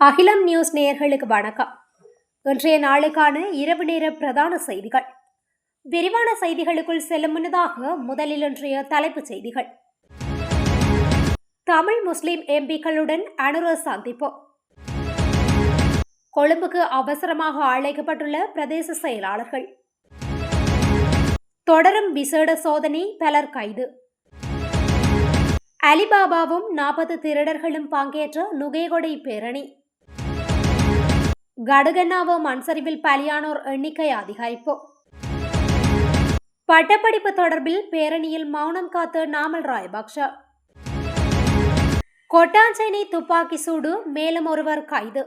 அகிலம் நியூஸ் நேயர்களுக்கு வணக்கம். இன்றைய நாளுக்கான இரவு நேர பிரதான செய்திகள். விரிவான செய்திகளுக்குள் செல்லும் முன்னதாக முதலில் இன்றைய தலைப்புச் செய்திகள். தமிழ் முஸ்லிம் எம்பிக்களுடன் அனுர சந்திப்பு. கொழும்புக்கு அவசரமாக அழைக்கப்பட்டுள்ள பிரதேச செயலாளர்கள். தொடரும் விசேட சோதனை பலர் கைது. அலிபாபாவும் நாற்பது திருடர்களும் பங்கேற்ற நுகேகொடை பேரணி. கடுகண்ணாவோ மண்சரிவில் பலியானோர் எண்ணிக்கை அதிகரிப்பு பட்டப்படிப்பு தொடர்பில் பேரணியில் மௌனம் காத்து நாமல் ராயபக்ஷ கொட்டாஞ்சேனை துப்பாக்கி சூடு மேலும் ஒருவர் கைது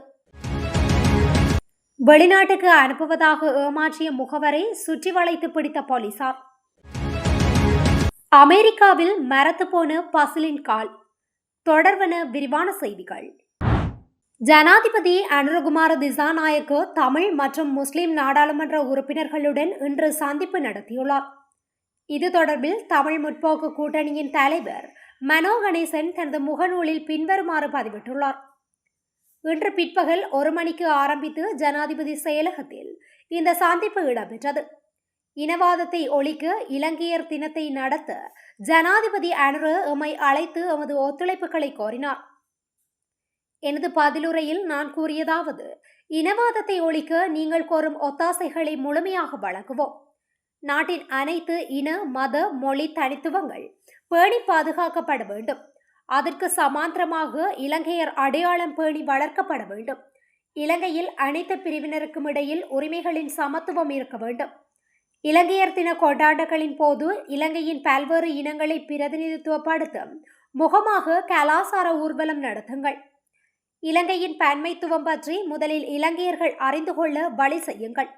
வெளிநாட்டுக்கு அனுப்புவதாக ஏமாற்றிய முகவரை சுற்றி வளைத்து பிடித்த போலீசார் அமெரிக்காவில் மரத்து போன பசிலின் கால் தொடர்வன விரிவான செய்திகள் ஜனாதிபதி அனுரகுமார திசாநாயக்கு தமிழ் மற்றும் முஸ்லிம் நாடாளுமன்ற உறுப்பினர்களுடன் இன்று சந்திப்பு நடத்தியுள்ளார். இது தொடர்பில் தமிழ் முற்போக்கு கூட்டணியின் தலைவர் மனோ கணேசன் தனது முகநூலில் பின்வருமாறு பதிவிட்டுள்ளார். இன்று பிற்பகல் ஒரு மணிக்கு ஆரம்பித்து ஜனாதிபதி செயலகத்தில் இந்த சந்திப்பு இடம்பெற்றது. இனவாதத்தை ஒழிக்க இலங்கையர் தினத்தை நடத்த ஜனாதிபதி அனுரு எம்மை அழைத்து எமது ஒத்துழைப்புகளை கோரினார். எனது பதிலுரையில் நான் கூறியதாவது இனவாதத்தை ஒழிக்க நீங்கள் கோரும் ஒத்தாசைகளை முழுமையாக வழங்குவோம். நாட்டின் அனைத்து இன மத மொழி தனித்துவங்கள் பேணி பாதுகாக்கப்பட வேண்டும். அதற்கு சமாந்திரமாக இலங்கையர் அடையாளம் பேணி வளர்க்கப்பட வேண்டும். இலங்கையில் அனைத்து பிரிவினருக்கும் இடையில் உரிமைகளின் சமத்துவம் இருக்க வேண்டும். இலங்கையர் தின கொண்டாட்டங்களின் போது இலங்கையின் பல்வேறு இனங்களை பிரதிநிதித்துவப்படுத்தும் முகமாக கலாசார ஊர்வலம் நடத்துங்கள். இலங்கையின் பன்மைத்துவம் பற்றி முதலில் இலங்கையர்கள் அறிந்து கொள்ள வழி செய்யுங்கள்.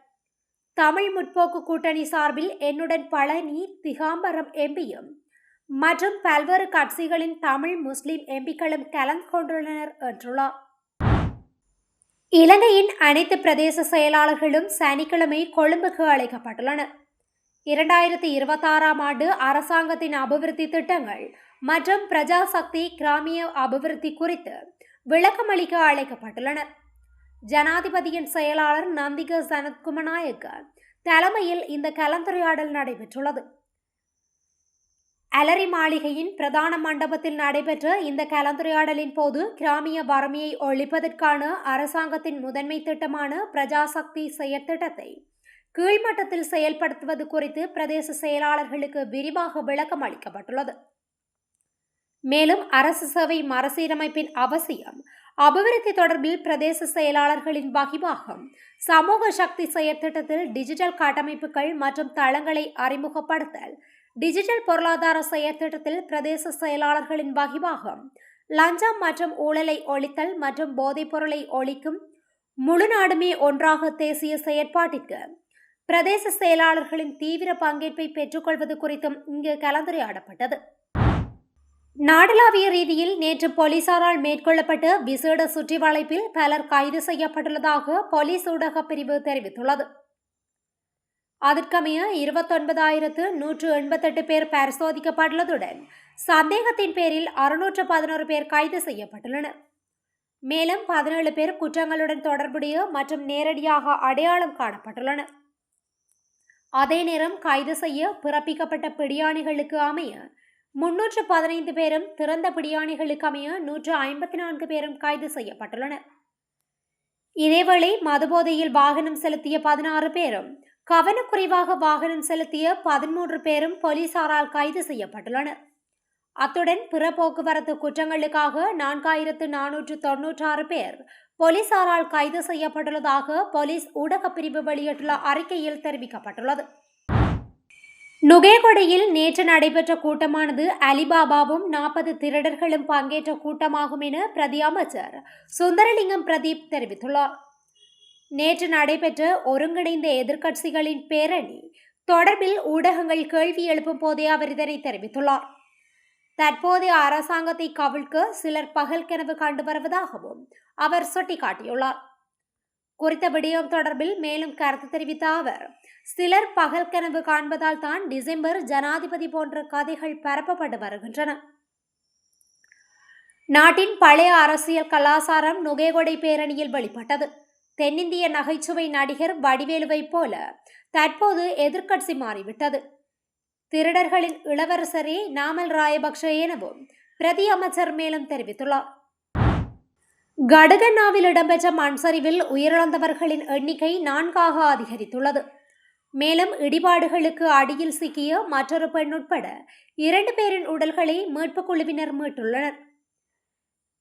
தமிழ் முற்போக்கு கூட்டணி சார்பில் என்னுடன் பழனி திகாம்பரம் எம்பியும் மற்றும் பல்வேறு கட்சிகளின் தமிழ் முஸ்லிம் எம்பிக்களும் கலந்து கொண்டுள்ளனர் என்றுள்ளார். இலங்கையின் அனைத்து பிரதேச செயலாளர்களும் சனிக்கிழமை கொழும்புக்கு அழைக்கப்பட்டுள்ளனர். இரண்டாயிரத்தி இருபத்தாறாம் ஆண்டு அரசாங்கத்தின் அபிவிருத்தி திட்டங்கள் மற்றும் பிரஜாசக்தி கிராமிய அபிவிருத்தி குறித்து விளக்கமளிக்க அழைக்கப்பட்டுள்ளனர். ஜனாதிபதியின் செயலாளர் நந்திக சனத்குமநாயக்க தலைமையில் இந்த கலந்துரையாடல் நடைபெற்றுள்ளது. அலரி மாளிகையின் பிரதான மண்டபத்தில் நடைபெற்ற இந்த கலந்துரையாடலின் போது கிராமிய வறுமையை ஒழிப்பதற்கான அரசாங்கத்தின் முதன்மை திட்டமான பிரஜாசக்தி செயற்திட்டத்தை கீழ்மட்டத்தில் செயல்படுத்துவது குறித்து பிரதேச செயலாளர்களுக்கு விரிவாக விளக்கம் அளிக்கப்பட்டுள்ளது மேலும் அரசு சேவை மறுசீரமைப்பின் அவசியம் அபிவிருத்தி தொடர்பில் பிரதேச செயலாளர்களின் வகிபாகம் சமூக சக்தி செயற்திட்டத்தில் டிஜிட்டல் கட்டமைப்புகள் மற்றும் தளங்களை அறிமுகப்படுத்தல் டிஜிட்டல் பொருளாதார செயற்திட்டத்தில் பிரதேச செயலாளர்களின் வகிபாகம் லஞ்சம் மற்றும் ஊழலை ஒழித்தல் மற்றும் போதைப் பொருளை ஒழிக்கும் முழு நாடுமே ஒன்றாக தேசிய செயற்பாட்டிற்கு பிரதேச செயலாளர்களின் தீவிர பங்கேற்பை பெற்றுக்கொள்வது குறித்தும் இங்கு கலந்துரையாடப்பட்டது. நாடளாவிய ரீதியில் நேற்று போலீசாரால் மேற்கொள்ளப்பட்ட விசேட சுற்றி வளைப்பில் பலர் கைது செய்யப்பட்டுள்ளதாக போலீஸ் ஊடக பிரிவு தெரிவித்துள்ளது. அதற்கமைய இருபத்தொன்பதாயிரத்து நூற்று எண்பத்தெட்டு பேர் பரிசோதிக்கப்பட்டுள்ளதுடன் சந்தேகத்தின் பேரில் அறுநூற்று பதினோரு பேர் கைது செய்யப்பட்டுள்ளனர். மேலும் பதினேழு பேர் குற்றங்களுடன் தொடர்புடைய மற்றும் நேரடியாக அடையாளம் காணப்பட்டுள்ளனர். அதே நேரம் கைது செய்ய பிறப்பிக்கப்பட்ட பிடியாணிகளுக்கு அமைய முன்னூற்று பதினைந்து பேரும் திறந்த பிடியாணிகளுக்கு அமைய நூற்று ஐம்பத்தி நான்கு பேரும் கைது செய்யப்பட்டுள்ளனர். இதேவேளை மதுபோதையில் வாகனம் செலுத்திய பதினாறு பேரும் கவனக்குறைவாக வாகனம் செலுத்திய பதிமூன்று பேரும் போலீசாரால் கைது செய்யப்பட்டுள்ளனர். அத்துடன் பிற போக்குவரத்து குற்றங்களுக்காக நான்காயிரத்து நானூற்று தொன்னூற்றாறு பேர் போலீசாரால் கைது செய்யப்பட்டுள்ளதாக போலீஸ் ஊடகப் பிரிவு வெளியிட்டுள்ள அறிக்கையில் தெரிவிக்கப்பட்டுள்ளது. நுகேகொடையில் நேற்று நடைபெற்ற கூட்டமானது அலிபாபாவும் நாற்பது திருடர்களும் பங்கேற்ற கூட்டமாகும் என பிரதி அமைச்சர் சுந்தரலிங்கம் பிரதீப் தெரிவித்துள்ளார். நேற்று நடைபெற்ற ஒருங்கிணைந்த எதிர்க்கட்சிகளின் பேரணி தொடர்பில் ஊடகங்கள் கேள்வி எழுப்பும் போதே அவர் இதனை தெரிவித்துள்ளார். தற்போதைய அரசாங்கத்தை கவிழ்க்க சிலர் பகல் கனவு கண்டு வருவதாகவும் அவர் சுட்டிக்காட்டியுள்ளார். குறித்த விடயம் தொடர்பில் மேலும் கருத்து தெரிவித்த அவர் சிலர் பகல் கனவு காண்பதால் தான் டிசம்பர் ஜனாதிபதி போன்ற கதைகள் பரப்பப்பட்டு வருகின்றன. நாட்டின் பழைய அரசியல் கலாசாரம் நுகேகொடை பேரணியில் வெளிப்பட்டது. தென்னிந்திய நகைச்சுவை நடிகர் வடிவேலுவைப் போல தற்போது எதிர்க்கட்சி மாறிவிட்டது. திருடர்களின் இளவரசரே நாமல் ராயபக்ஷ எனவும் பிரதி அமைச்சர் மேலும் தெரிவித்துள்ளார். கடகன்னாவில் இடம்பெற்ற மண்சரிவில் உயிரிழந்தவர்களின் எண்ணிக்கை நான்காக அதிகரித்துள்ளது. மேலும் இடிபாடுகளுக்கு அடியில் சிக்கிய மற்றொரு பெண் உட்பட இரண்டு பேரின் உடல்களை மீட்புக் குழுவினர் மீட்டுள்ளனர்.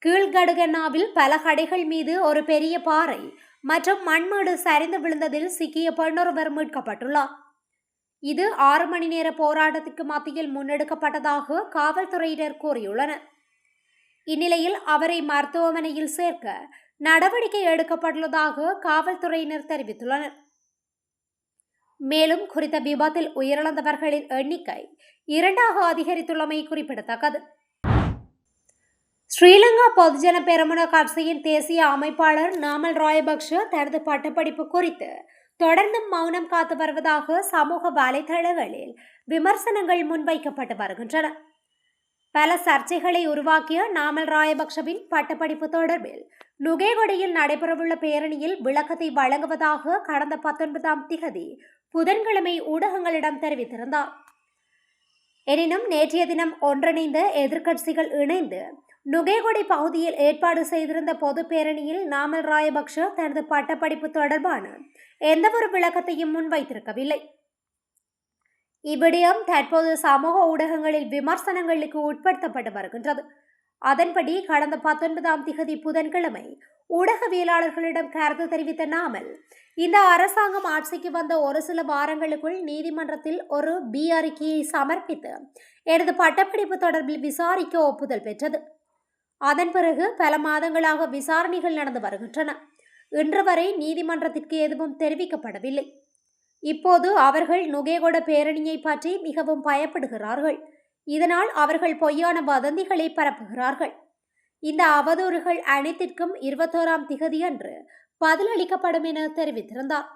கீழ்கடுகண்ணாவில் பல கடைகள் மீது ஒரு பெரிய பாறை மற்றும் மண்மேடு சரிந்து விழுந்ததில் சிக்கிய பெண்ணொருவர் மீட்கப்பட்டுள்ளார். இது ஆறு மணி நேர போராட்டத்துக்கு மத்தியில் முன்னெடுக்கப்பட்டதாக காவல்துறையினர் கூறியுள்ளனர். இந்நிலையில் அவரை மருத்துவமனையில் சேர்க்க நடவடிக்கை எடுக்கப்பட்டுள்ளதாக காவல்துறையினர் தெரிவித்துள்ளனர். மேலும் குறித்த விபத்தில் உயிரிழந்தவர்களின் எண்ணிக்கை இரண்டாக அதிகரித்துள்ளமை குறிப்பிடத்தக்கது. ஸ்ரீலங்கா பொதுஜன பெருமுன கட்சியின் தேசிய அமைப்பாளர் நாமல் ராயபக்ஷ தனது பட்டப்படிப்பு குறித்து தொடர்ந்தும் மௌனம் காத்து வருவதாக சமூக வலைதளங்களில் விமர்சனங்கள் முன்வைக்கப்பட்டு வருகின்றன. பல சர்ச்சைகளை உருவாக்கிய நாமல் ராயபக்ஷவின் பட்டப்படிப்பு தொடர்பில் நுகேகொடையில் நடைபெறவுள்ள பேரணியில் விளக்கத்தை வழங்குவதாக கடந்த பத்தொன்பதாம் திகதி புதன்கிழமை ஊடகங்களிடம் தெரிவித்திருந்தார். எனினும் நேற்றைய தினம் ஒன்றிணைந்த எதிர்க்கட்சிகள் இணைந்து நுகேகொடை பகுதியில் ஏற்பாடு செய்திருந்த பொது பேரணியில் நாமல் ராயபக்ஷ தனது பட்டப்படிப்பு தொடர்பான எந்தவொரு விளக்கத்தையும் முன்வைத்திருக்கவில்லை. இவ்விடயம் தற்போது சமூக ஊடகங்களில் விமர்சனங்களுக்கு உட்படுத்தப்பட்டு வருகின்றது. அதன்படி கடந்த பத்தொன்பதாம் திகதி புதன்கிழமை ஊடகவியலாளர்களிடம் கருத்து தெரிவித்த நாமல் இந்த அரசாங்கம் ஆட்சிக்கு வந்த ஒரு சில வாரங்களுக்குள் நீதிமன்றத்தில் ஒரு பி அறிக்கையை சமர்ப்பித்து எனது பட்டப்படிப்பு தொடர்பில் விசாரிக்க ஒப்புதல் பெற்றது. அதன் பிறகு பல மாதங்களாக விசாரணைகள் நடந்து வருகின்றன. இன்று வரை நீதிமன்றத்திற்கு எதுவும் தெரிவிக்கப்படவில்லை. இப்போது அவர்கள் நுகேகொட பேரணியை பற்றி மிகவும் பயப்படுகிறார்கள். இதனால் அவர்கள் பொய்யான வதந்திகளை பரப்புகிறார்கள். இந்த அவதூறுகள் அனைத்திற்கும் இருபத்தோராம் திகதியன்று பதிலளிக்கப்படும் என தெரிவித்திருந்தார்.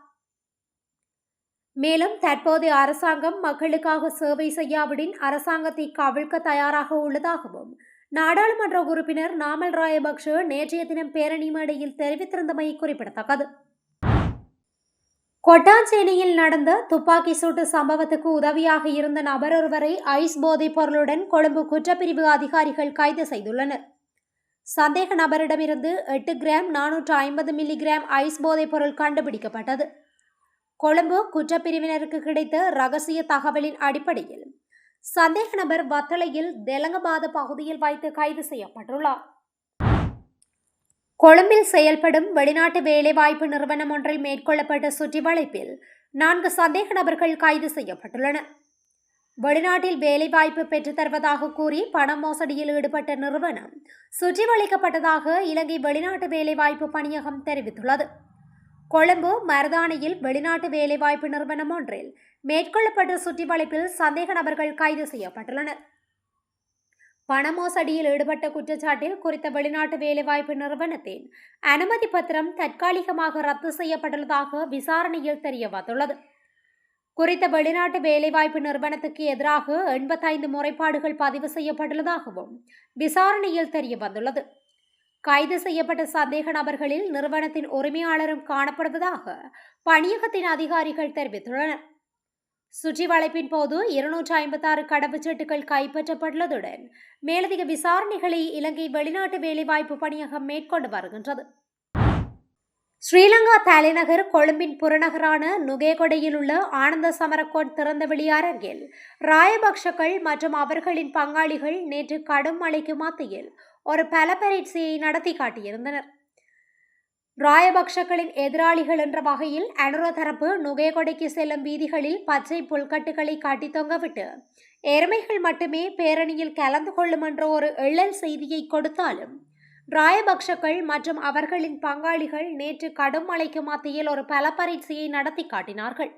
மேலும் தற்போதைய அரசாங்கம் மக்களுக்காக சேவை செய்யாவிடின் அரசாங்கத்தை கவிழ்க்க தயாராக உள்ளதாகவும் நாடாளுமன்ற உறுப்பினர் நாமல் ராயபக்ஷ நேற்றைய தினம் பேரணி மேடையில் தெரிவித்திருந்தமை குறிப்பிடத்தக்கது. கொட்டாஞ்சேனையில் நடந்த துப்பாக்கி சூட்டு சம்பவத்துக்கு உதவியாக இருந்த நபர் ஒருவரை ஐஸ் போதைப் பொருளுடன் கொழும்பு குற்றப்பிரிவு அதிகாரிகள் கைது செய்துள்ளனர். சந்தேக நபரிடமிருந்து எட்டு கிராம் நானூற்று ஐம்பது மில்லிகிராம் ஐஸ் போதைப் பொருள் கண்டுபிடிக்கப்பட்டது. கொழும்பு குற்றப்பிரிவினருக்கு கிடைத்த ரகசிய தகவலின் அடிப்படையில் சந்தேக நபர் வத்தளையில் தெலங்கபாத பகுதியில் வைத்து கைது செய்யப்பட்டுள்ளார். கொழும்பில் செயல்படும் வெளிநாட்டு வேலைவாய்ப்பு நிறுவனம் ஒன்றில் மேற்கொள்ளப்பட்ட சுற்றிவளைப்பில் நான்கு சந்தேக நபர்கள் கைது செய்யப்பட்டுள்ளனர் வெளிநாட்டில் வேலைவாய்ப்பு பெற்றுத் தருவதாக கூறி பண மோசடியில் ஈடுபட்ட நிறுவனம் சுற்றிவளைக்கப்பட்டதாக இலங்கை வெளிநாட்டு வேலைவாய்ப்பு பணியகம் தெரிவித்துள்ளது. கொழும்பு மருதானையில் வெளிநாட்டு வேலைவாய்ப்பு நிறுவனம் ஒன்றில் மேற்கொள்ளப்பட்ட சுற்றிவளைப்பில் சந்தேக நபர்கள் கைது செய்யப்பட்டுள்ளனர். பணமோசடியில் ஈடுபட்ட குற்றச்சாட்டில் குறித்த வெளிநாட்டு வேலைவாய்ப்பு நிறுவனத்தின் அனுமதி பத்திரம் தற்காலிகமாக ரத்து செய்யப்பட்டுள்ளதாக விசாரணையில் தெரிய வந்துள்ளது. குறித்த வெளிநாட்டு வேலைவாய்ப்பு நிறுவனத்துக்கு எதிராக எண்பத்தைந்து முறைப்பாடுகள் பதிவு செய்யப்பட்டுள்ளதாகவும் விசாரணையில் தெரிய வந்துள்ளது. கைது செய்யப்பட்ட சந்தேக நபர்களில் நிறுவனத்தின் உரிமையாளரும் காணப்படுவதாக பணியகத்தின் அதிகாரிகள் தெரிவித்துள்ளனர். சுற்றி வளைப்பின் போது இருநூற்று ஐம்பத்தாறு கடவுச்சீட்டுகள் கைப்பற்றப்பட்டுள்ளதுடன் மேலதிக விசாரணைகளை இலங்கை வெளிநாட்டு வேலைவாய்ப்பு பணியகம் மேற்கொண்டு வருகின்றது. ஸ்ரீலங்கா தலைநகர் கொழும்பின் புறநகரான நுகேகொடையில் உள்ள ஆனந்த சமரக்கோட் திறந்தவெளி அரங்கில் ராயபக்ஷக்கள் மற்றும் அவர்களின் பங்காளிகள் நேற்று கடும் மழைக்கு மத்தியில் ஒரு பலப்பரீட்சையை நடத்தி காட்டியிருந்தனர். ராயபக்ஷக்களின் எதிராளிகள் என்ற வகையில் அனுர தரப்பு நுகேகொடைக்கு செல்லும் வீதிகளில் பச்சை புல்கட்டுகளை காட்டி தொங்கவிட்டு எருமைகள் மட்டுமே பேரணியில் கலந்து கொள்ளும் என்ற ஒரு எள்ளல் செய்தியை கொடுத்தாலும் ராயபக்ஷக்கள் மற்றும் அவர்களின் பங்காளிகள் நேற்று கடும் மழைக்கு மத்தியில் ஒரு பலப்பரீட்சையை நடத்தி காட்டினார்கள்.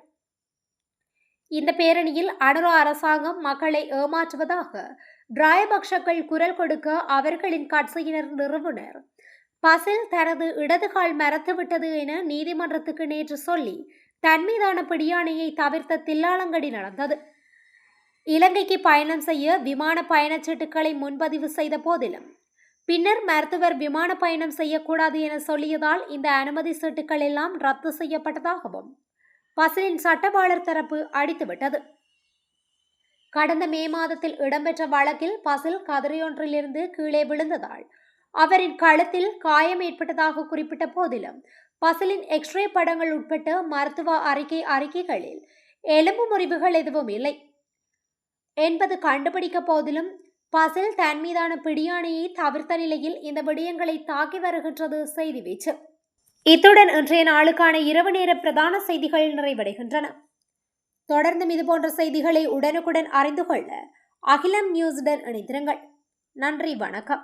இந்த பேரணியில் அனுரோ அரசாங்கம் மக்களை ஏமாற்றுவதாக ராயபக்ஷக்கள் குரல் கொடுக்க அவர்களின் கட்சியினர் நிறுவனர் பசில் தனது இடது கால் மறத்துவிட்டது என நீதிமன்றத்துக்கு நேற்று சொல்லி தன் மீதான பிடியாணையை தவிர்த்த தில்லாலங்கடி நடந்தது. இலங்கைக்கு பயணம் செய்ய விமான பயணச்சீட்டுகளை முன்பதிவு செய்த போதிலும் பின்னர் மருத்துவர் விமான பயணம் செய்யக்கூடாது என சொல்லியதால் இந்த அனுமதி சீட்டுகள் எல்லாம் ரத்து செய்யப்பட்டதாகவும் பசிலின் சட்டவாளர் தரப்பு அடித்துவிட்டது. கடந்த மே மாதத்தில் இடம்பெற்ற வழக்கில் பசில் கதிரையொன்றிலிருந்து கீழே விழுந்ததால் அவரின் கழுத்தில் காயம் ஏற்பட்டதாக குறிப்பிட்ட போதிலும் பசிலின் எக்ஸ்ரே படங்கள் உட்பட்ட மருத்துவ அறிக்கை அறிக்கைகளில் எலும்பு முறிவுகள் எதுவும் இல்லை என்பது கண்டுபிடிக்க போதிலும் பசில் தன் மீதான பிடியாணையை தவிர்த்த நிலையில் இந்த விடயங்களை தாக்கி வருகின்றது செய்தி வீச்சு. இத்துடன் இன்றைய நாளுக்கான இரவு நேர பிரதான செய்திகள் நிறைவடைகின்றன. தொடர்ந்தும் இதுபோன்ற செய்திகளை உடனுக்குடன் அறிந்து கொள்ள அகிலம் நியூஸுடன் இணைந்திருங்கள். நன்றி வணக்கம்.